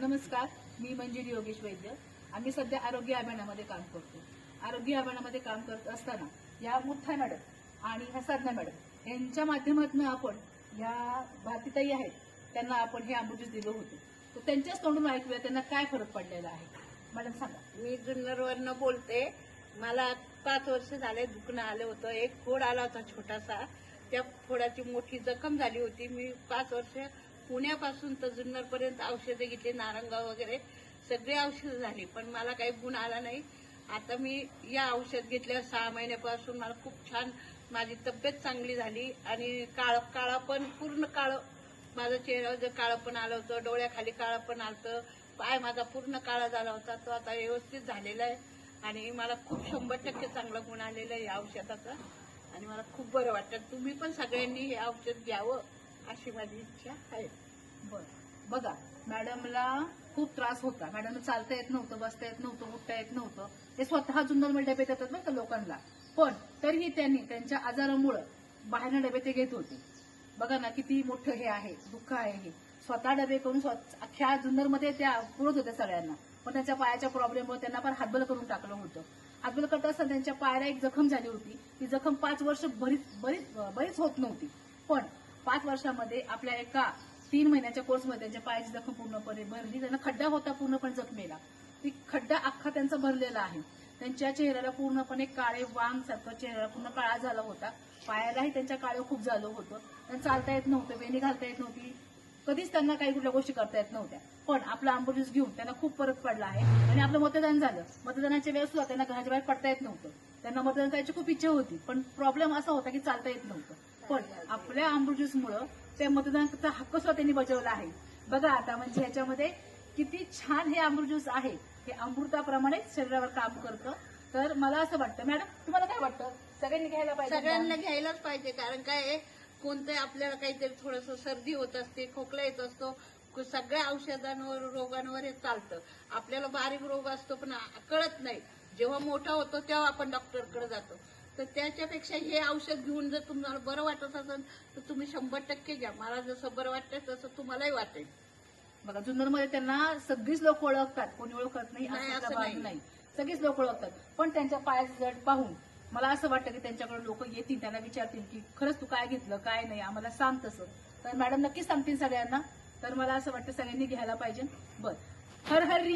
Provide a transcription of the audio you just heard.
नमस्कार मी मंजिरी योगेश वैद्य. आम्ही सध्या आरोग्य अभियानामध्ये काम करतो. आरोग्य अभियानामध्ये काम करत असताना या मुठ्ठा मॅडम आणि ह्या साधना मॅडम यांच्या माध्यमातून आपण ह्या भारतीताई आहेत त्यांना आपण हे आंबूजीस दिलं होतं. तर त्यांच्याच तोंडून ऐकूया त्यांना काय फरक पडलेला आहे. मॅडम सांगा. मी जुन्नरवरनं बोलते. मला पाच वर्ष झाले दुखणं आलं होतं. एक फोड आला होता छोटासा. त्या फोडाची मोठी जखम झाली होती. मी पाच वर्ष पुण्यापासून तर जुन्नरपर्यंत औषधं घेतली नारंगाव वगैरे. सगळी औषधं झाली पण मला काही गुण आला नाही. आता मी या औषध घेतल्या सहा महिन्यापासून मला खूप छान माझी तब्येत चांगली झाली आणि काळ काळा पण पूर्ण काळं. माझं चेहऱ्यावर काळं पण आलं होतं डोळ्याखाली काळं पण आलं पाय माझा पूर्ण काळा झाला होता तो आता व्यवस्थित झालेला आहे. आणि मला खूप शंभर टक्के चांगला गुण आलेला आहे या औषधाचा. आणि मला खूप बरं वाटतं. तुम्ही पण सगळ्यांनी हे औषध घ्यावं. अशी माझी इच्छा आहे. बरं. बघा मॅडमला खूप त्रास होता. मॅडम चालता येत नव्हतं बसता येत नव्हतं उठता येत नव्हतं. ते स्वतः जुन्नर डबे देतात बरं का लोकांना. पण तरीही त्यांनी त्यांच्या आजारामुळं बाहेरनं डबे ते घेत होते. बघा ना किती मोठं हे आहे दुःख आहे हे. स्वतः डबे करून अख्ख्या जुन्नरमध्ये त्या पुरत होत्या सगळ्यांना. पण त्यांच्या पायाच्या प्रॉब्लेममुळे त्यांना पण हातबल करून टाकलं होतं. हातबल करत असताना त्यांच्या पायाला एक जखम झाली होती. ती जखम पाच वर्ष बरीच बरीच बरीच होत नव्हती. पण पाच वर्षामध्ये आपल्या एका तीन महिन्याच्या कोर्समध्ये त्यांच्या पायाची जखम पूर्णपणे भरली त्यांना खड्डा होता पूर्णपणे जखमेला. ती खड्डा अख्खा त्यांचा भरलेला आहे. त्यांच्या चेहऱ्याला पूर्णपणे काळे वांग सारखं चेहऱ्याला पूर्ण काळा झाला होता. पायालाही त्यांच्या काळं खूप झालं होतं. त्यांना चालता येत नव्हतं वेणी घालता येत नव्हती. कधीच त्यांना काही कुठल्या गोष्टी करता येत नव्हत्या. पण आपला अँबुलन्स घेऊन त्यांना खूप फरक पडला आहे. आणि आपलं मतदान झालं. मतदानाच्या वेळेस सुद्धा त्यांना घराच्या बाहेर पडता येत नव्हतं. त्यांना मतदान करायची खूप इच्छा होती. पण प्रॉब्लेम असा होता की चालता येत नव्हतं. पण आपल्या आंबोलीसमुळं त्या मतदानाचा हक्क सुद्धा त्यांनी बजावला आहे. बघा आता म्हणजे ह्याच्यामध्ये किती छान हे अमृत ज्यूस आहे. हे अमृताप्रमाणेच शरीरावर काम करतं. तर मला असं वाटतं मॅडम तुम्हाला काय वाटतं? सगळ्यांनी घ्यायला पाहिजे सगळ्यांना घ्यायलाच पाहिजे कारण काय कोणतं आपल्याला काहीतरी थोडस सर्दी होत असते खोकला येत असतो सगळ्या औषधांवर रोगांवर हे चालतं. आपल्याला बारीक रोग असतो पण कळत नाही. जेव्हा मोठा होतो तेव्हा आपण डॉक्टरकडे जातो. तर त्याच्यापेक्षा हे औषध घेऊन जर तुम्हाला बरं वाटत असेल तर तुम्ही शंभर टक्के घ्या. मला जसं बरं वाटतं तसं तुम्हालाही वाटेल. बघा जुन्नरमध्ये त्यांना सगळीच लोक ओळखतात. कोणी ओळखत नाही नाही, असा असं भाग नाही. नाही. सगळीच लोक ओळखतात. पण त्यांच्या पायाचं जड पाहून मला असं वाटतं की त्यांच्याकडे लोक येतील त्यांना विचारतील की खरंच तू काय घेतलं काय नाही आम्हाला सांग तसं. तर मॅडम नक्कीच सांगतील सगळ्यांना. तर मला असं वाटतं सगळ्यांनी घ्यायला पाहिजे. बर. हर हर रिया